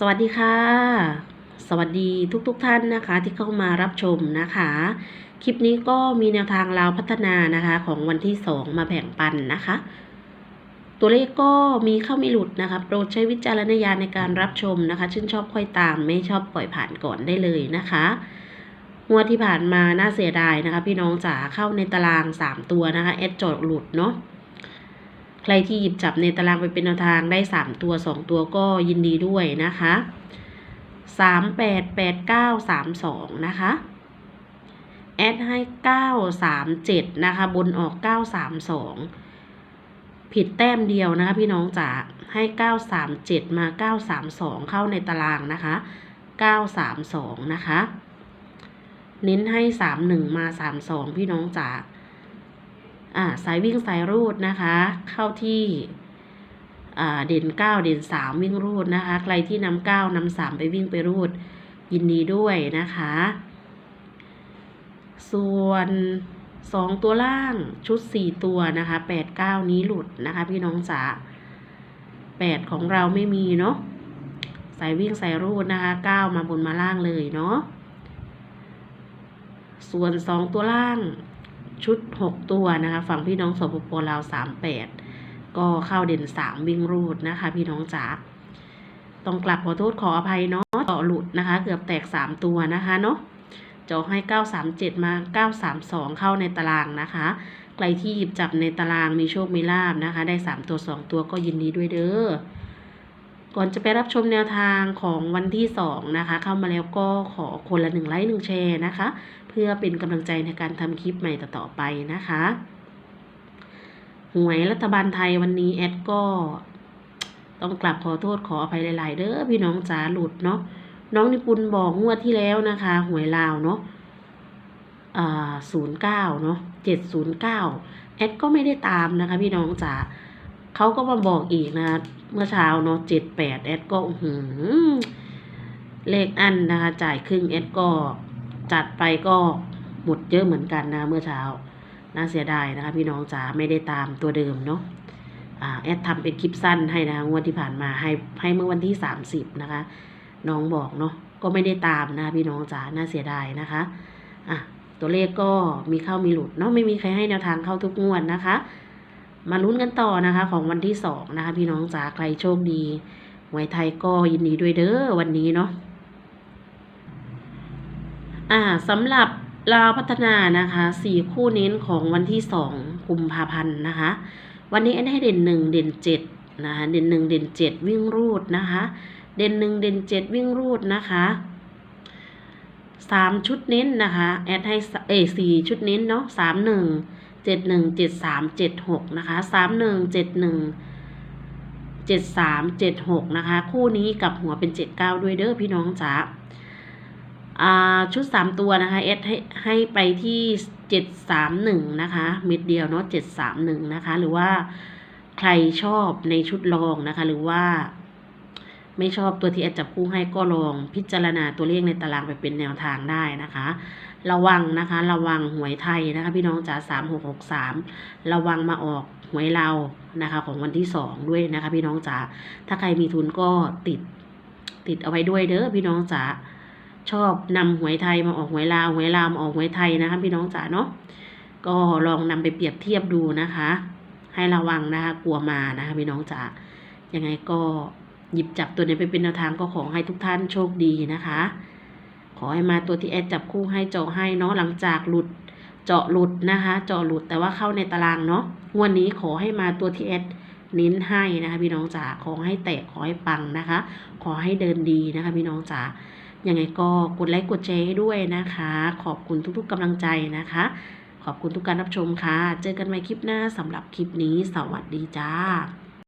สวัสดีค่ะ สวัสดีทุกๆทท่านนะคะที่เข้ามารับชมนะคะ คลิปนี้ก็มีแนวทางลาวพัฒนานะคะของวันที่ 2 มาแบ่งปันนะคะ ตัวเลขก็มีเข้ามีหลุดนะคะโปรดใช้วิจารณญาณในการรับชมนะคะ ชื่นชอบค่อยตามไม่ชอบปล่อยผ่านก่อนได้เลยนะคะงวดที่ผ่านมาน่าเสียดายนะคะ พี่น้องจ๋าเข้าในตาราง 3 ตัวนะคะแอดจอดหลุดเนาะ ใครที่หยิบจับในตารางไปเป็นแนวทางได้ 3 ตัว 2 ตัวก็ยินดีด้วยนะคะ 3 8 8 9 3 2 นะคะ แอดให้ 9 3 7 นะคะ บนออก 9 3 2ผิดแต้มเดียวนะคะพี่น้องจ๋าให้ 9 3 7 มา 9 3 2 เข้าในตารางนะคะ 9 3 2 นะคะ เน้นให้ 3 1 มา 3 2 พี่น้องจ๋า อ่าสายวิ่งสายรูดนะคะ เข้าที่อ่าเด่นเก้าเด่นสามวิ่งรูดนะคะ ใครที่นำเก้านำสามไปวิ่งไปรูด ยินดีด้วยนะคะ ส่วนสองตัวล่างชุดสี่ตัวนะคะแปดเก้านี้หลุดนะคะ พี่น้องจ๋าแปดของเราไม่มีเนาะสายวิ่งสายรูดนะคะเก้ามาบนมาล่างเลยเนาะส่วนสองตัวล่าง ชุด 6 ตัวนะคะฝั่งพี่น้องสปปลาว 38 ก็เข้าเด่น 3 วิ่งรูดนะคะ พี่น้องจ๋าต้องกลับขอโทษขออภัยเนาะต่อหลุดนะคะ เกือบแตก 3 ตัวนะคะเนาะเจาะให้ 937 มา 932 เข้าในตารางนะคะ ใครที่หยิบจับในตารางมีโชคมีลาบนะคะ ได้ 3 ตัว 2 ตัวก็ยินดีด้วยเด้อ ก่อนจะไปรับชมแนวทางของวันที่ 2 นะคะ เข้ามาแล้วก็ขอคนละ1ไลค์1แชร์นะคะ เพื่อเป็นกำลังใจในการทำคลิปใหม่ต่อๆไปนะคะหวยรัฐบาลไทยวันนี้แอดก็ ต้องกลับขอโทษขออภัยหลาย ๆ เด้อพี่น้องจ๋าหลุดเนาะน้องนิปุนบอกงวดที่แล้วนะคะ หวยลาวเนาะอ่าศูนย์เก้าเนาะเจ็ดศูนย์เก้าแอดก็ไม่ได้ตามนะคะ พี่น้องจ๋า เขาก็มาบอกอีกนะ เมื่อเช้าเนาะเจ็ดแปดแอดก็หือเลขอันนะคะจ่ายครึ่งแอดก็จัดไปก็หมดเยอะเหมือนกันนะ เมื่อเช้าน่าเสียดายนะคะ พี่น้องจ๋าไม่ได้ตามตัวเดิมเนาะแอดทำเป็นคลิปสั้นให้นะคะงวดที่ผ่านมาให้ให้เมื่อวันที่สามสิบนะคะ น้องบอกเนาะก็ไม่ได้ตามนะคะพี่น้องจ๋าน่าเสียดายนะคะอะตัวเลขก็มีเข้ามีหลุดเนาะไม่มีใครให้แนวทางเข้าทุกงวดนะคะ มาลุ้นกันต่อนะคะ ของวันที่สองนะคะ พี่น้องจ๋าใครโชคดีหวยไทยก็ยินดีด้วยเด้อวันนี้เนาะอ่าสำหรับลาวพัฒนานะคะสี่คู่เน้นของวันที่สองกุมภาพันธ์นะคะ วันนี้แอนให้เด่นหนึ่งเด่นเจ็ดนะคะเด่นหนึ่งเด่นเจ็ดวิ่งรูดนะคะ เด่นหนึ่งเด่นเจ็ดวิ่งรูดนะคะสามชุดเน้นนะคะแอดให้เอสี่ชุดเน้นเนาะสามหนึ่ง เจ็ดหนึ่งเจ็ดสามเจ็ดหกนะคะสามหนึ่งเจ็ดหนึ่งเจ็ดสามเจ็ดหกนะคะ คู่นี้กับหัวเป็นเจ็ดเก้าด้วยเด้อพี่น้องจ๋าชุดสามตัวนะคะแอดให้ให้ไปที่เจ็ดสามหนึ่งนะคะเม็ดเดียวเนาะเจ็ดสามหนึ่งนะคะ หรือว่าใครชอบในชุดรองนะคะ หรือว่าไม่ชอบตัวที่แอดจับคู่ให้ก็ลองพิจารณาตัวเลขในตารางไปเป็นแนวทางได้นะคะ ระวังนะคะ ระวังหวยไทยนะคะ พี่น้องจ๋าสามหกหกสามระวังมาออกหวยเรานะคะ ของวันที่สองด้วยนะคะ พี่น้องจ๋าถ้าใครมีทุนก็ติดติดเอาไว้ด้วยเด้อพี่น้องจ๋าชอบนำหวยไทยมาออกหวยลาวหวยลาวมาออกหวยไทยนะคะ พี่น้องจ๋าเนาะก็ลองนำไปเปรียบเทียบดูนะคะ ให้ระวังนะคะกลัวมานะคะ พี่น้องจ๋ายังไงก็หยิบจับตัวนี้ไปเป็นแนวทางก็ขอให้ทุกท่านโชคดีนะคะ ขอให้มาตัวที่แอดจับคู่ให้เจาะให้เนาะหลังจากหลุดเจาะหลุดนะคะ เจาะหลุดแต่ว่าเข้าในตารางเนาะงวันนี้ขอให้มาตัวที่แอดเน้นให้นะคะพี่น้องจ๋าขอให้แตกขอให้ปังนะคะ ขอให้เดินดีนะคะพี่น้องจ๋ายังไงก็กดไลค์กดแชร์ให้ด้วยนะคะ ขอบคุณทุกๆกำลังใจนะคะ ขอบคุณทุกการรับชมค่ะ เจอกันใหม่คลิปหน้าสำหรับคลิปนี้ สวัสดีจ้า